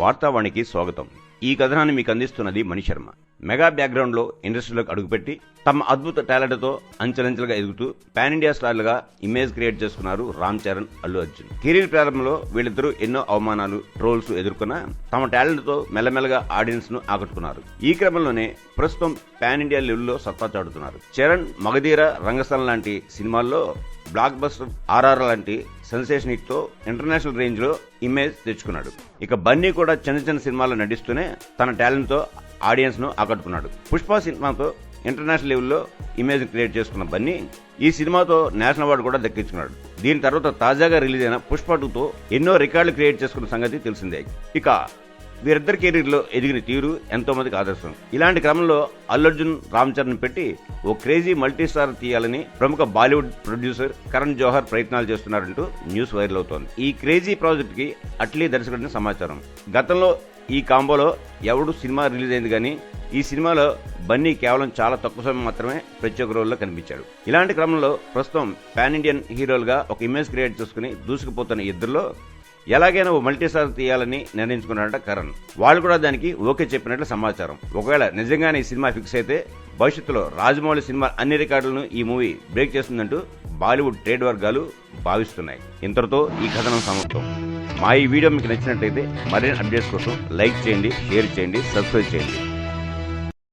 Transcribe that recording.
వార్తావాణికి స్వాగతం. ఈ కథనాన్ని మీకు అందిస్తున్నది మణిశర్మ మెగా బ్యాక్గ్రౌండ్లో ఇండస్ట్రీలోకి అడుగుపెట్టి తమ అద్భుత టాలెంట్తో అంచెలంచెలుగా ఎదుగుతూ పాన్ ఇండియా స్టార్లుగా ఇమేజ్ క్రియేట్ చేసుకున్నారు రామ్ చరణ్ అల్లు అర్జున్. కెరీర్ ప్రారంభంలో వీళ్ళిద్దరూ ఎన్నో అవమానాలు ట్రోల్స్ ఎదుర్కొన్న తమ టాలెంట్తో మెల్లమెల్లగా ఆడియన్స్ను ఆకట్టుకున్నారు. ఈ క్రమంలోనే ప్రస్తుతం పాన్ ఇండియా లెవెల్లో సత్తా చాటుతున్నారు. చరణ్ మగధీర రంగస్థలం లాంటి సినిమాల్లో బ్లాక్ బస్టర్ ఆర్ఆర్ లాంటి సెన్సేషన్ హిట్తో ఇంటర్నేషనల్ రేంజ్లో ఇమేజ్ తెచ్చుకున్నాడు. ఇక బన్నీ కూడా చిన్న చిన్న సినిమాల్లో నటిస్తూనే తన టాలెంట్తో ఆడియన్స్ను ఆకట్టుకున్నాడు. పుష్ప సినిమాతో ఇంటర్నేషనల్ లెవెల్లో ఇమేజ్ క్రియేట్ చేసుకున్న బన్నీ ఈ సినిమాతో నేషనల్ అవార్డు కూడా దక్కించుకున్నాడు. దీని తర్వాత తాజాగా రిలీజ్ అయిన పుష్ప టూతో ఎన్నో రికార్డులు క్రియేట్ చేసుకున్న సంగతి తెలిసిందే. ఇక వీరిద్దరి కెరీర్లో ఎదిగిన తీరు ఎంతోమందికి ఆదర్శం. ఇలాంటి క్రమంలో అల్లర్జున్ రామ్ చరణ్ పెట్టి ఓ క్రేజీ మల్టీ స్టార్ తీయాలని ప్రముఖ బాలీవుడ్ ప్రొడ్యూసర్ కరణ్ జోహర్ ప్రయత్నాలు చేస్తున్నారంటూ న్యూస్ వైరల్ అవుతోంది. ఈ క్రేజీ ప్రాజెక్ట్కి అట్లీ దర్శకుడిని సమాచారం. గతంలో ఈ కాంబోలో ఎవడు సినిమా రిలీజ్ అయింది కానీ ఈ సినిమాలో బన్నీ కేవలం చాలా తక్కువ సమయం మాత్రమే ప్రత్యేక రోల్లో కనిపించాడు. ఇలాంటి క్రమంలో ప్రస్తుతం పాన్ ఇండియన్ హీరోలుగా ఒక ఇమేజ్ క్రియేట్ చేసుకుని దూసుకుపోతున్న ఇద్దరిలో ఎలాగైనా ఓ మల్టీస్టార్ తీయాలని నిర్ణయించుకున్నాడట కరణ్. వాళ్ళు కూడా దానికి ఓకే చెప్పినట్లు సమాచారం. ఒకవేళ నిజంగానే ఈ సినిమా ఫిక్స్ అయితే భవిష్యత్తులో రాజమౌళి సినిమా అన్ని రికార్డులను ఈ మూవీ బ్రేక్ చేస్తుందంటూ బాలీవుడ్ ట్రేడ్ వర్గాలు భావిస్తున్నాయి. ఇంతటితో ఈ కథనం సమాప్తం. మా ఈ వీడియో మీకు నచ్చినట్లయితే మరిన్ని అప్డేట్స్ కోసం లైక్ చేయండి షేర్ చేయండి సబ్స్క్రైబ్ చేయండి.